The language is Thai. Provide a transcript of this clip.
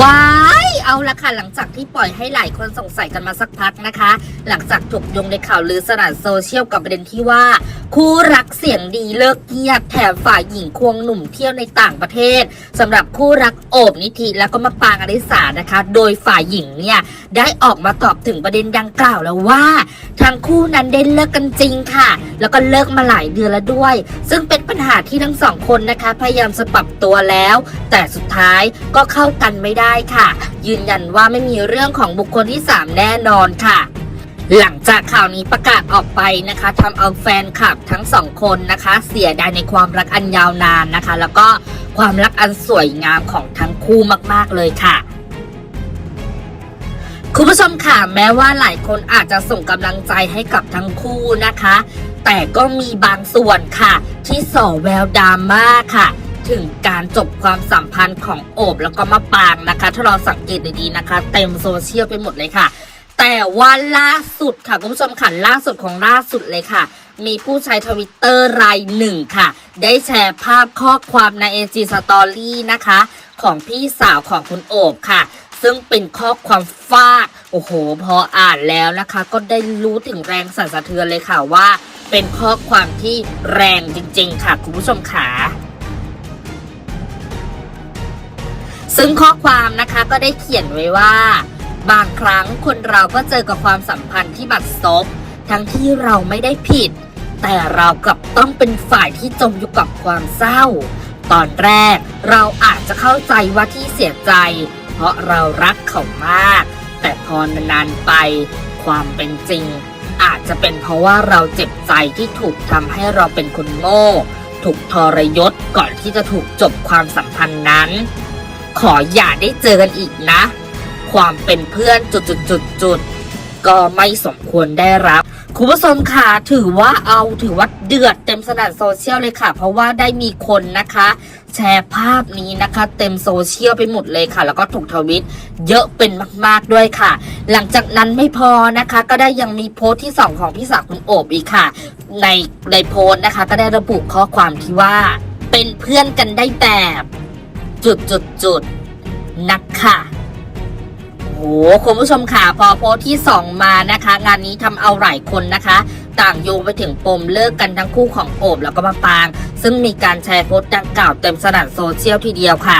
ว้าย เอาละค่ะหลังจากที่ปล่อยให้หลายคนสงสัยกันมาสักพักนะคะ หลังจากถูกยงในข่าวลือสนั่นโซเชียลกับประเด็นที่ว่า คู่รักเสียงดีเลิกเงียบแถมฝ่ายหญิงควงหนุ่มเที่ยวในต่างประเทศสำหรับคู่รักโอบนิธิแล้วก็มาปางอริสานะคะ โดยฝ่ายหญิงเนี่ยได้ออกมาตอบถึงประเด็นดังกล่าวแล้วว่าทั้งคู่นั้นได้เลิกกันจริงค่ะ แล้วก็เลิกมาหลายเดือนแล้วด้วย ซึ่งเป็นปัญหาที่ทั้งสองคนนะคะ พยายามจะปรับตัวแล้ว แต่สุดท้ายก็เข้ากันไม่ได้ค่ะ ยืนยันว่าไม่มีเรื่องของบุคคลที่ 3 แน่นอนค่ะ หลังจากข่าวนี้ประกาศออกไปนะคะทำเอาแฟนคลับทั้งสองคนนะคะ เสียดายในความรักอันยาวนานนะคะ แล้วก็ความรักอันสวยงามของทั้งคู่มาก ๆ เลยค่ะคุณผู้ชมค่ะแม้ว่าหลายคนอาจจะส่งกำลังใจให้กับทั้งคู่นะคะ แต่ก็มีบางส่วนค่ะ ที่ส่อแววดราม่าค่ะ ถึงการจบความสัมพันธ์ของโอบแล้วก็มะปางนะคะ ถ้าเราสังเกตดีๆนะคะ เต็มโซเชียลไปหมดเลยค่ะ แต่ว่าล่าสุดค่ะคุณผู้ชมค่ะล่าสุดของล่าสุดเลยค่ะมีผู้ใช้ทวิตเตอร์รายหนึ่งค่ะ ได้แชร์ภาพข้อความใน AG Story นะคะ ของพี่สาวของคุณโอบค่ะ ซึ่งเป็นข้อความฟาด โอ้โห พออ่านแล้วนะคะ ก็ได้รู้ถึงแรงสั่นสะเทือนเลยค่ะว่า เป็นข้อความที่แรงจริงๆค่ะ คุณผู้ชมขา ซึ่งข้อความนะคะก็ได้เขียนไว้ว่า บางครั้งคนเราก็เจอกับความสัมพันธ์ที่บัดซบทั้งที่เราไม่ได้ผิด แต่เรากลับต้องเป็นฝ่ายที่จมอยู่กับความเศร้า ตอนแรกเราอาจจะเข้าใจว่าที่เสียใจ เพราะเรารักเขามาก แต่พอนานๆไป ความเป็นจริง อาจจะเป็นเพราะว่าเราเจ็บใจที่ถูกทำให้เราเป็นคนโง่ ถูกทรยศก่อนที่จะถูกจบความสัมพันธ์นั้น ขออย่าได้เจอกันอีกนะ ความเป็นเพื่อนจุดๆๆก็ไม่สมควรได้รับ คุณผู้ชมค่ะถือว่าเอาถือว่าเดือดเต็มสนั่นโซเชียลเลยค่ะ เพราะว่าได้มีคนนะคะ แชร์ภาพนี้นะคะ เต็มโซเชียลไปหมดเลยค่ะ แล้วก็ถูกทวิตเยอะเป็นมาก ๆด้วยค่ะ หลังจากนั้นไม่พอนะคะ ก็ได้ยังมีโพสต์ที่สองของพี่สาวคุณโอบอีกค่ะ ในในโพสต์นะคะ ก็ได้ระบุข้อความที่ว่า เป็นเพื่อนกันได้แบบ จุดจุดจุดนะคะโอ้โหคุณผู้ชมค่ะพอโพสที่ 2 มานะคะ งานนี้ทำเอาหลายคนนะคะ ต่างโยงไปถึงปมเลิกกันทั้งคู่ของโอบแล้วก็มาปาง ซึ่งมีการแชร์โพสต์ดังกล่าวเต็มสนั่นโซเชียลทีเดียวค่ะ